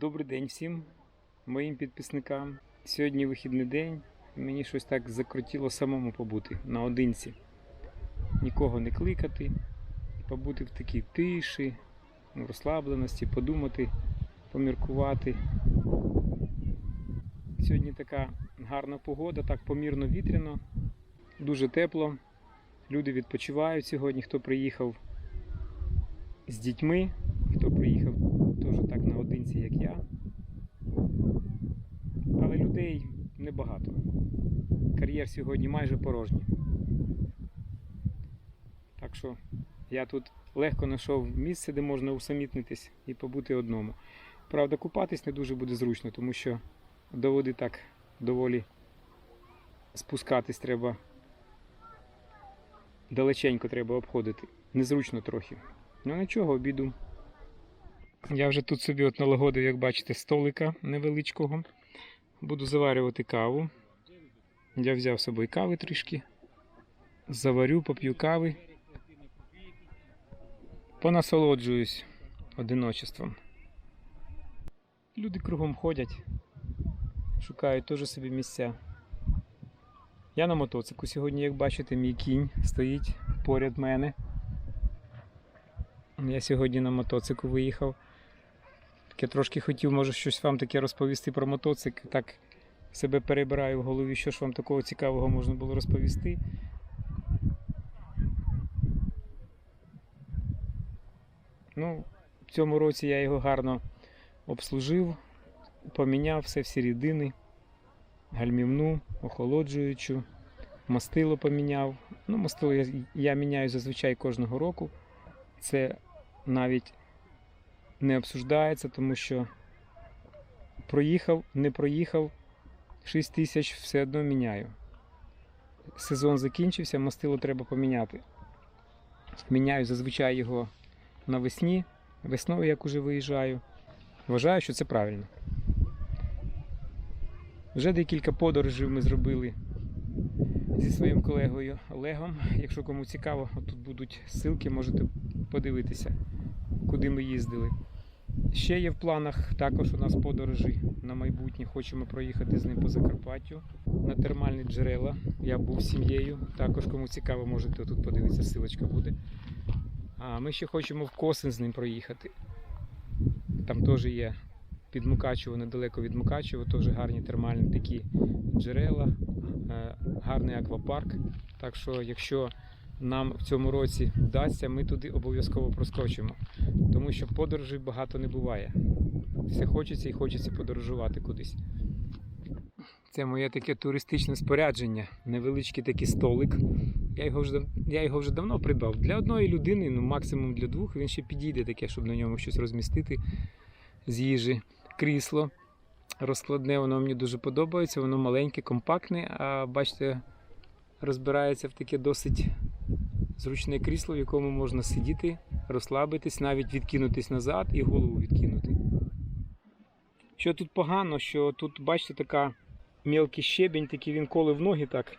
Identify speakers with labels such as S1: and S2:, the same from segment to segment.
S1: Добрий день всім моїм підписникам. Сьогодні вихідний день. Мені щось так закрутило самому побути наодинці. Нікого не кликати, побути в такій тиші, ну, розслабленості, подумати, поміркувати. Сьогодні така гарна погода, так помірно вітряно, дуже тепло. Люди відпочивають сьогодні, хто приїхав з дітьми, хто приїхав теж так наодинці, як я. Але людей небагато. Кар'єр сьогодні майже порожній. Так що я тут легко знайшов місце, де можна усамітнитись і побути одному. Правда, купатись не дуже буде зручно, тому що до води так доволі спускатись треба. Далеченько треба обходити. Незручно трохи. Ну нічого, обіду. Я вже тут собі от налагодив, як бачите, столика невеличкого. Буду заварювати каву. Я взяв з собою кави трішки. Заварю, поп'ю кави. Понасолоджуюсь одиночеством. Люди кругом ходять, шукають теж собі місця. Я на мотоцику сьогодні, як бачите, мій кінь стоїть поряд мене. Я сьогодні на мотоцику виїхав. Я трошки хотів, може, щось вам таке розповісти про мотоцикл. Так себе перебираю в голові, що ж вам такого цікавого можна було розповісти. Ну, в цьому році я його гарно обслужив, поміняв все всі рідини, гальмівну, охолоджуючу, мастило поміняв. Ну, мастило я, я міняю зазвичай кожного року. Це навіть не обсуждається, тому що проїхав, не проїхав 6 тисяч все одно міняю. Сезон закінчився, мастило треба поміняти. Міняю зазвичай його навесні, весною, як уже виїжджаю. Вважаю, що це правильно. Вже декілька подорожей ми зробили зі своїм колегою Олегом. Якщо кому цікаво, тут будуть ссылки, можете подивитися, куди ми їздили. Ще є в планах також у нас подорожі на майбутнє. Хочемо проїхати з ним по Закарпаттю на термальні джерела. Я був з сім'єю. Також кому цікаво, можете тут подивитися, ссылочка буде. А ми ще хочемо в Косин з ним проїхати. Там теж є під Мукачево, недалеко від Мукачево, теж гарні термальні такі джерела, е, гарний аквапарк. Так що, якщо нам в цьому році вдасться, ми туди обов'язково проскочимо. Тому що подорожей багато не буває. Все хочеться і хочеться подорожувати кудись. Це моє таке туристичне спорядження, невеличкий такий столик. Я його вже, я його вже давно придбав. Для одної людини, ну максимум для двох, він ще підійде таке, щоб на ньому щось розмістити з їжі. Крісло розкладне, воно мені дуже подобається, воно маленьке, компактне, а бачите, розбирається в таке досить зручне крісло, в якому можна сидіти, розслабитись, навіть відкинутись назад і голову відкинути. Що тут погано, що тут, бачите, така мелкий щебінь, такий він коли в ноги так.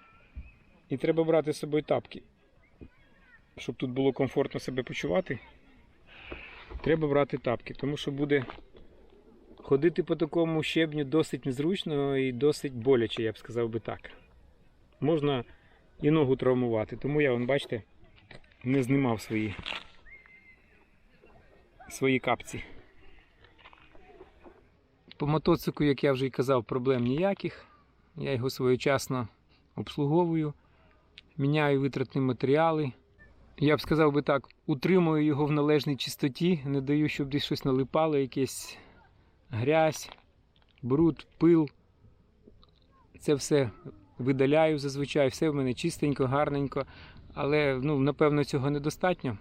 S1: І треба брати з собою тапки. Щоб тут було комфортно себе почувати, треба брати тапки, тому що буде ходити по такому щебню досить незручно і досить боляче, я б сказав би так. Можна і ногу травмувати, тому я, вон, бачите, не знімав свої, свої капці. По мотоциклу, як я вже і казав, проблем ніяких. Я його своєчасно обслуговую, міняю витратні матеріали. Я б сказав би так, утримую його в належній чистоті, не даю, щоб десь щось налипало, якесь грязь, бруд, пил. Це все видаляю зазвичай, все в мене чистенько, гарненько, але ну, напевно цього недостатньо.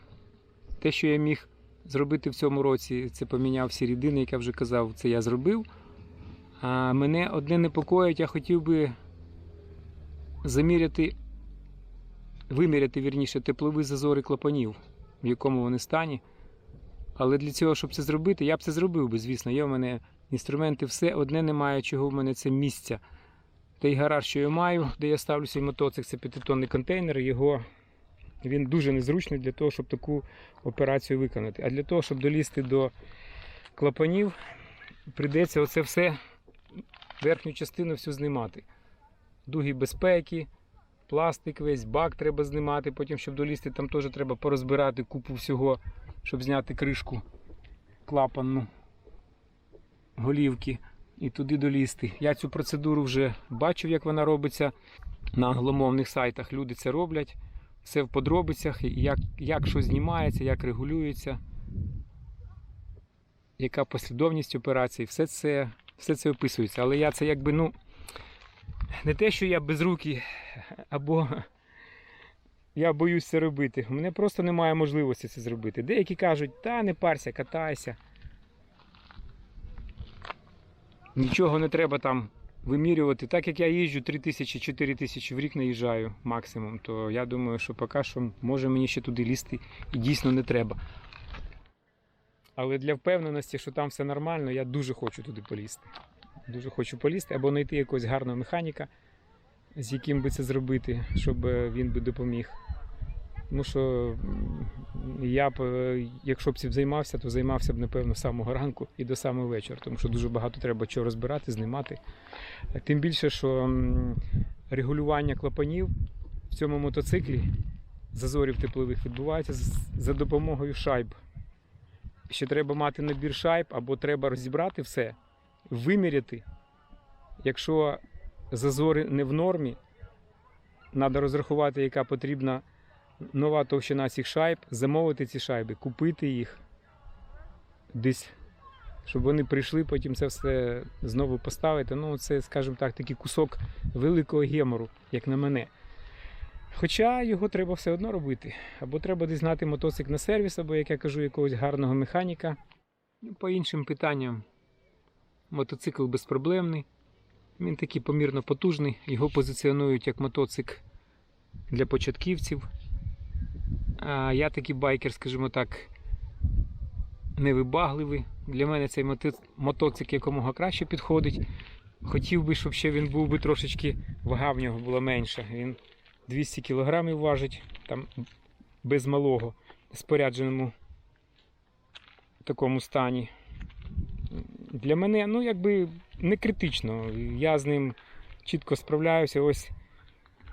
S1: Те, що я міг зробити в цьому році, це поміняв всі рідини, як я вже казав, це я зробив. А мене одне непокоїть, я хотів би заміряти, виміряти вірніше теплові зазори клапанів, в якому вони стані. Але для цього, щоб це зробити, я б це зробив би, звісно. Є в мене інструменти, все. Одне немає, чого в мене це місця. Той гараж, що я маю, де я ставлю свій мотоцикл, це п'ятитонний контейнер. Його він дуже незручний для того, щоб таку операцію виконати. А для того, щоб долізти до клапанів, прийдеться оце все, верхню частину всю знімати. Дуги безпеки, пластик весь, бак треба знімати, потім, щоб долізти, там теж треба порозбирати купу всього, щоб зняти кришку клапанну голівки і туди долізти. Я цю процедуру вже бачив, як вона робиться на англомовних сайтах. Люди це роблять. Все в подробицях, як, як що знімається, як регулюється, яка послідовність операцій, все це, все це описується. Але я це якби, ну, не те, що я безрукий, або я боюсь це робити. У мене просто немає можливості це зробити. Деякі кажуть, та не парся, катайся. Нічого не треба там вимірювати. Так як я їжджу 3 тисячі, 4 тисячі в рік наїжджаю максимум, то я думаю, що поки що може мені ще туди лізти і дійсно не треба. Але для впевненості, що там все нормально, я дуже хочу туди полізти. Дуже хочу полізти або знайти якогось гарного механіка, з яким би це зробити, щоб е, він би допоміг. Тому що я б, е, якщо б цим займався, то займався б, напевно, з самого ранку і до самого вечора, тому що дуже багато треба чого розбирати, знімати. Тим більше, що регулювання клапанів в цьому мотоциклі зазорів теплових відбувається за допомогою шайб. Ще треба мати набір шайб, або треба розібрати все, виміряти. Якщо зазори не в нормі, треба розрахувати, яка потрібна нова товщина цих шайб, замовити ці шайби, купити їх десь, щоб вони прийшли, потім це все знову поставити. Ну, це, скажімо так, такий кусок великого гемору, як на мене. Хоча його треба все одно робити. Або треба десь знати мотоцикл на сервіс, або, як я кажу, якогось гарного механіка. Ну, По іншим питанням, мотоцикл безпроблемний. Він такий помірно потужний. Його позиціонують як мотоцикл для початківців. Я такий байкер, скажімо так, невибагливий. Для мене цей мотоцикл якомога краще підходить. Хотів би, щоб ще він був би трошечки, вага в нього була менша. Він 200 кг важить, там без малого, спорядженому такому стані. Для мене, ну, якби не критично. Я з ним чітко справляюся. Ось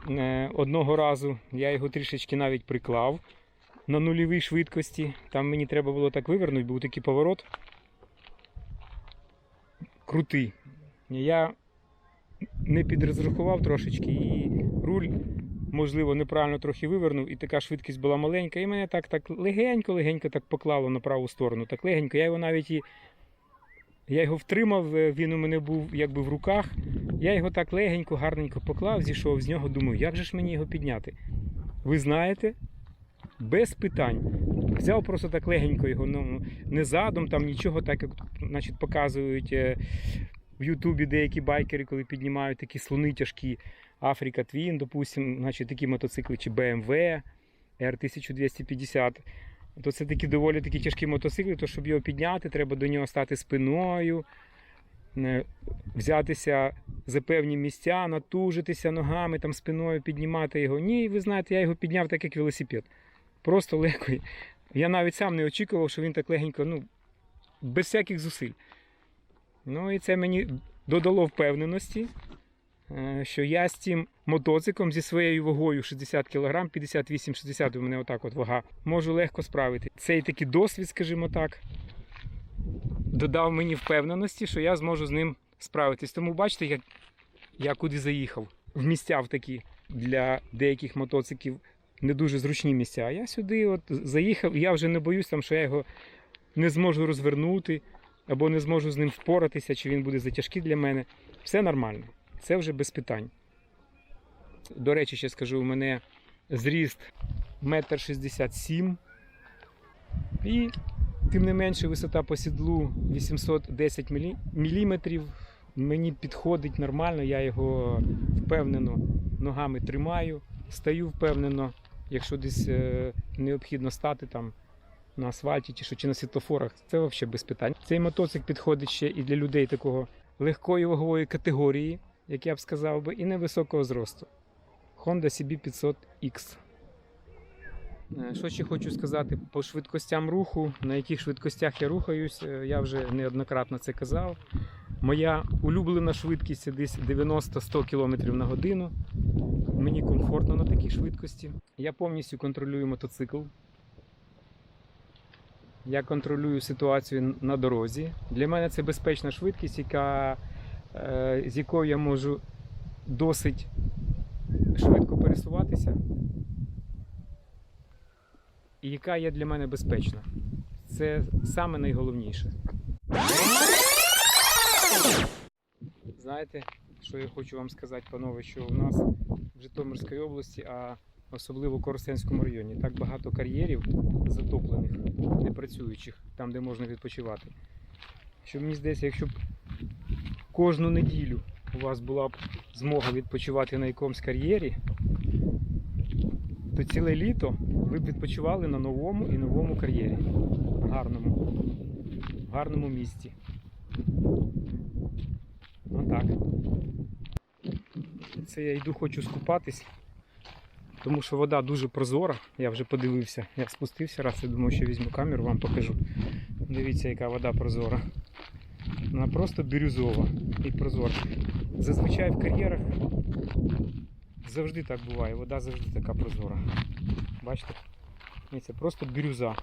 S1: е, одного разу я його трішечки навіть приклав на нульовій швидкості. Там мені треба було так вивернути, був такий поворот. Крутий. Я не підрозрахував трошечки і руль, можливо, неправильно трохи вивернув, і така швидкість була маленька. І мене так так легенько-легенько так поклало на праву сторону. Так легенько. Я його навіть і. Я його втримав, е, він у мене був якби в руках. Я його так легенько, гарненько поклав, зійшов з нього, думаю, як же ж мені його підняти? Ви знаєте, без питань. Взяв просто так легенько його, ну, не задом, там нічого, так як значить, показують е, в Ютубі деякі байкери, коли піднімають такі слони тяжкі, Африка Твін, допустим, значить, такі мотоцикли, чи BMW R1250. То це такі доволі такі тяжкі мотоцикли, то щоб його підняти, треба до нього стати спиною, взятися за певні місця, натужитися ногами, там спиною піднімати його. Ні, ви знаєте, я його підняв так, як велосипед. Просто легко. Я навіть сам не очікував, що він так легенько, ну, без всяких зусиль. Ну і це мені додало впевненості, е, що я з цим мотоциклом зі своєю вагою 60 кг, 58-60 у мене отак от вага, можу легко справити. Цей такий досвід, скажімо так, додав мені впевненості, що я зможу з ним справитись. Тому бачите, як я куди заїхав. В місця в такі для деяких мотоциклів не дуже зручні місця. А я сюди от заїхав, і я вже не боюсь, там, що я його не зможу розвернути, або не зможу з ним впоратися, чи він буде затяжкий для мене. Все нормально. Це вже без питань. До речі, ще скажу, у мене зріст 1,67 м. І тим не менше висота по сідлу 810 мм. Мені підходить нормально, я його впевнено ногами тримаю, стаю впевнено, якщо десь е, необхідно стати там на асфальті чи що, чи на світлофорах, це взагалі без питань. Цей мотоцикл підходить ще і для людей такого легкої вагової категорії, як я б сказав би, і невисокого зросту. Honda CB500X. Е, Що ще хочу сказати по швидкостям руху, на яких швидкостях я рухаюсь, е, я вже неоднократно це казав. Моя улюблена швидкість це десь 90-100 км на годину. Мені комфортно на такій швидкості. Я повністю контролюю мотоцикл. Я контролюю ситуацію на дорозі. Для мене це безпечна швидкість, яка, е, з якою я можу досить швидко пересуватися і яка є для мене безпечна. Це саме найголовніше. Знаєте, що я хочу вам сказати, панове, що у нас в Житомирській області, а особливо в Коростенському районі, так багато кар'єрів затоплених, непрацюючих, там, де можна відпочивати. Що мені здається, якщо б кожну неділю у вас була б змога відпочивати на якомусь кар'єрі, то ціле літо ви б відпочивали на новому і новому кар'єрі. Гарному. Гарному місці. Отак. Це я йду, хочу скупатись, тому що вода дуже прозора. Я вже подивився. Я спустився раз і думав, що візьму камеру, вам покажу. Дивіться, яка вода прозора. Вона просто бірюзова і прозора. Зазвичай в кар'єрах завжди так буває, вода завжди така прозора. Бачите? Це просто бірюза.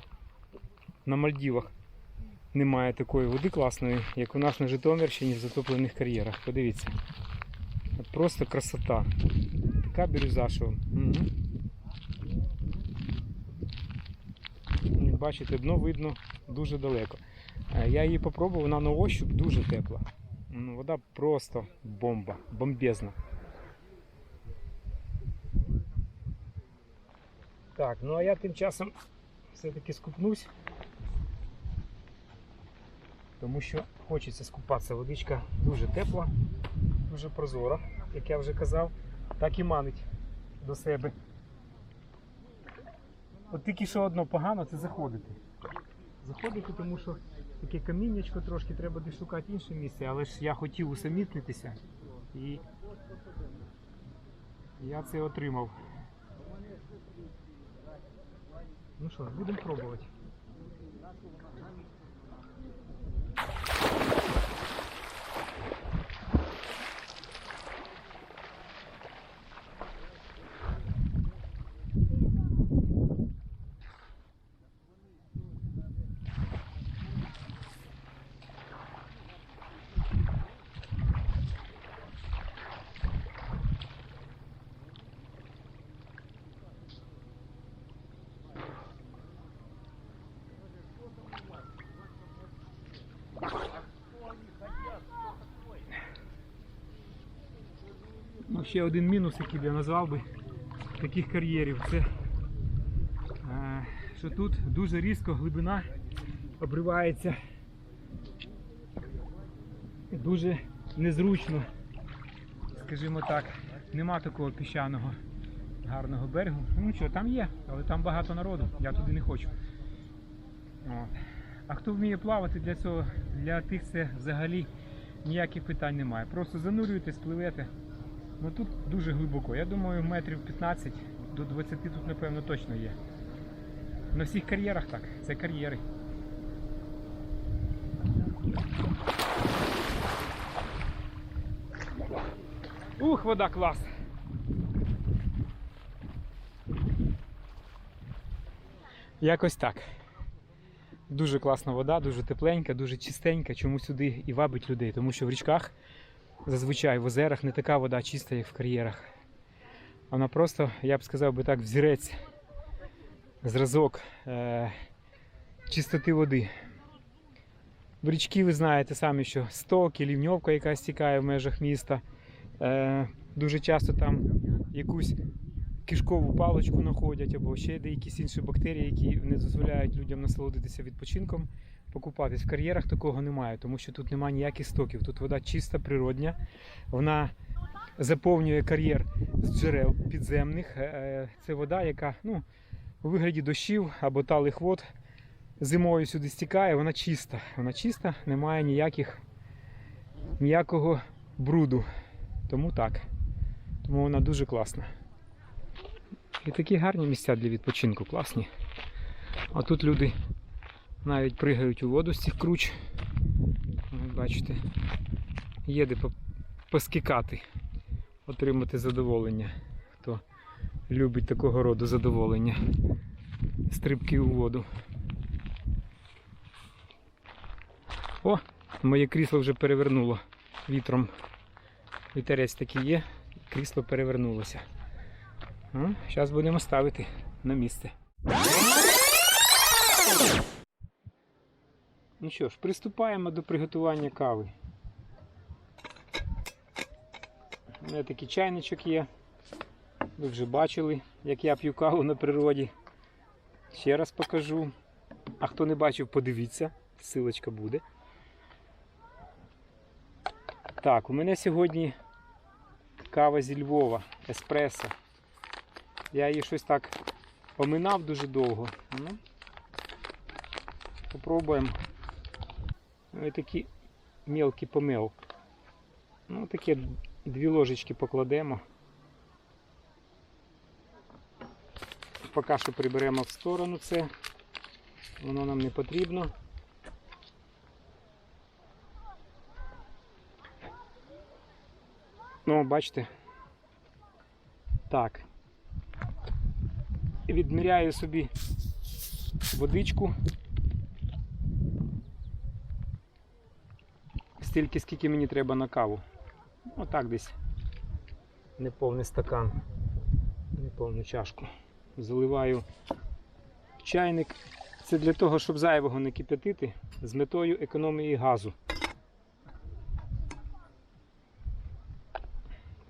S1: На Мальдівах немає такої води класної, як у нас на Житомирщині в затоплених кар'єрах. Подивіться. Просто красота. Така бірюза, що. Угу. Бачите, дно видно дуже далеко. Е, Я її попробував, вона на ощуп дуже тепла. Ну, Вода просто бомба, бомбезна. Так, ну а я тим часом все-таки скупнусь. Тому що хочеться скупатися. Водичка дуже тепла, дуже прозора, як я вже казав, так і манить до себе. От тільки що одно погано це заходити. Заходити, тому що таке каміннячко трошки треба десь шукати інше місце, але ж я хотів усамітнитися і я це отримав. Ну що, будемо пробувати. Ще один мінус, який я назвав би таких кар'єрів, це е, що тут дуже різко глибина обривається. Дуже незручно, скажімо так, нема такого піщаного гарного берегу. Ну що, там є, але там багато народу, я туди не хочу. От. А хто вміє плавати для цього, для тих це взагалі ніяких питань немає. Просто занурюєтесь, пливете. Ну тут дуже глибоко. Я думаю, метрів 15 до 20 тут, напевно, точно є. На всіх кар'єрах так. Це кар'єри. Ух, вода клас! Якось так. Дуже класна вода, дуже тепленька, дуже чистенька. Чому сюди і вабить людей? Тому що в річках зазвичай в озерах не така вода чиста, як в кар'єрах. Вона просто, я б сказав би так, взірець, зразок е- чистоти води. В річки ви знаєте самі, що сток і лівньовка, яка стікає в межах міста. Е- дуже часто там якусь кишкову паличку знаходять або ще деякісь інші бактерії, які не дозволяють людям насолодитися відпочинком. Покупатись в кар'єрах такого немає, тому що тут немає ніяких стоків. Тут вода чиста, природня. Вона заповнює кар'єр з джерел підземних. Е, Це вода, яка ну, у вигляді дощів або талих вод зимою сюди стікає, вона чиста. Вона чиста, немає ніяких, ніякого бруду. Тому так. Тому вона дуже класна. І такі гарні місця для відпочинку, класні. А тут люди навіть пригають у воду з цих круч. Ось бачите, є де по- поскікати, отримати задоволення. Хто любить такого роду задоволення. Стрибки у воду. О, моє крісло вже перевернуло вітром. Вітерець такий є, крісло перевернулося. Зараз будемо ставити на місце. Ну що ж, приступаємо до приготування кави. У мене такий чайничок є. Ви вже бачили, як я п'ю каву на природі. Ще раз покажу. А хто не бачив, подивіться, силочка буде. Так, у мене сьогодні кава зі Львова, еспресо. Я її щось так оминав дуже довго. Ну, попробуємо. Ось такі мелкий помел. Ну, такі дві ложечки покладемо. Поки що приберемо в сторону це. Воно нам не потрібно. Ну, бачите. Так. Відміряю собі водичку. Стільки, скільки мені треба на каву. Отак десь. Неповний стакан. Неповну чашку. Заливаю чайник. Це для того, щоб зайвого не кип'ятити з метою економії газу.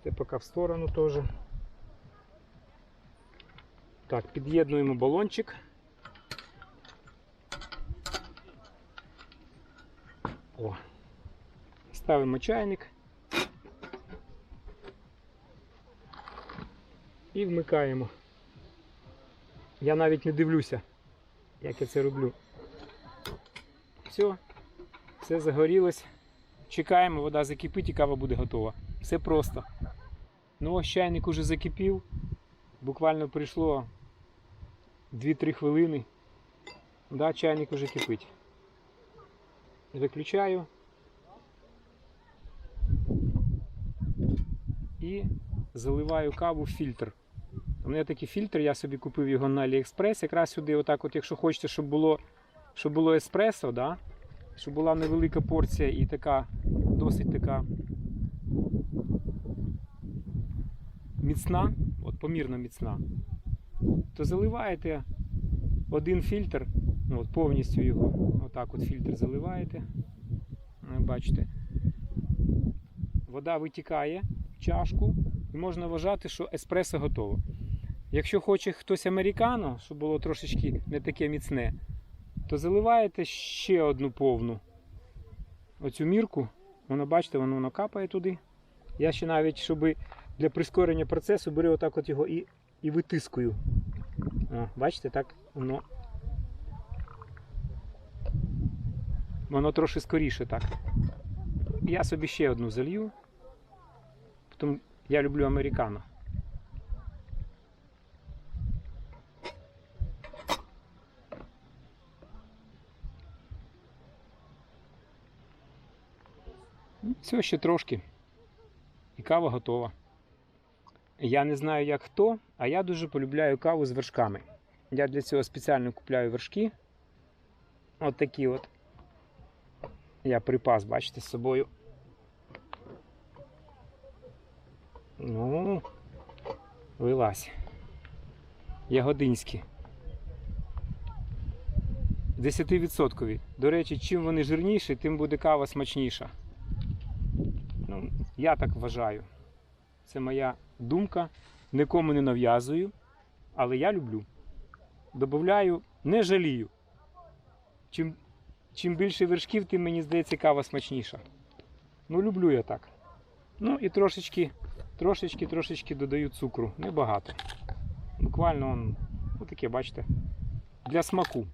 S1: Це поки в сторону теж. Так, під'єднуємо балончик. О. Ставимо чайник. І вмикаємо. Я навіть не дивлюся, як я це роблю. Все, все загорілось. Чекаємо, вода закипить і кава буде готова. Все просто. Ну ось чайник уже закипів. Буквально прийшло 2-3 хвилини. Да, чайник уже кипить. Виключаю. І заливаю каву в фільтр. У мене такий фільтр, я собі купив його на Аліекспрес. Якраз сюди, отак, от, якщо хочете, щоб було, щоб було еспресо, да? щоб була невелика порція і така досить така міцна, от помірно міцна, то заливаєте один фільтр, ну, от повністю його, отак от фільтр заливаєте. Ну, Бачите, вода витікає в чашку і можна вважати, що еспресо готово. Якщо хоче хтось американо, щоб було трошечки не таке міцне, то заливаєте ще одну повну оцю мірку. Воно, бачите, воно, воно капає туди. Я ще навіть, щоб для прискорення процесу беру отак от його і, і витискую. О, бачите, так воно. Воно трошки скоріше так. Я собі ще одну залью. Тому я люблю американо. Все ще трошки. І кава готова. Я не знаю, як хто, а я дуже полюбляю каву з вершками. Я для цього спеціально купляю вершки. От такі от. Я припас, бачите, з собою. Ну, вилазь. Ягодинські. 10%. До речі, чим вони жирніші, тим буде кава смачніша. Ну, я так вважаю. Це моя думка. Нікому не нав'язую, але я люблю. Добавляю, не жалію. Чим, чим більше вершків, тим мені здається кава смачніша. Ну, люблю я так. Ну і трошечки, трошечки, трошечки додаю цукру. Небагато. Буквально он, ну, таке, бачите, для смаку.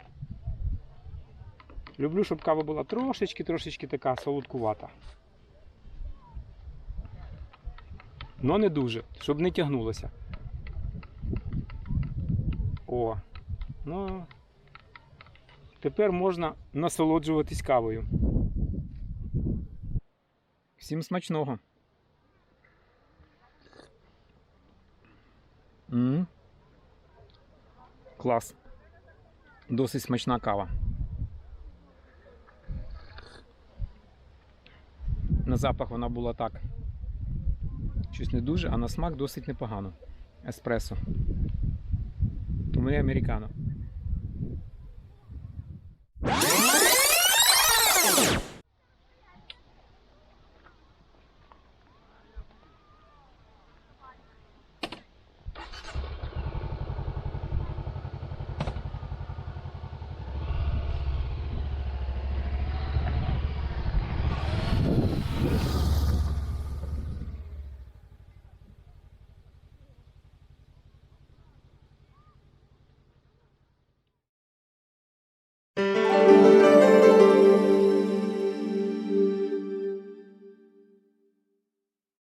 S1: Люблю, щоб кава була трошечки-трошечки така солодкувата. Но не дуже, щоб не тягнулося. О, ну. Тепер можна насолоджуватись кавою. Всім смачного. м Клас. Досить смачна кава. На запах вона була так щось не дуже, а на смак досить непогано. Еспресо. Тому мене американо.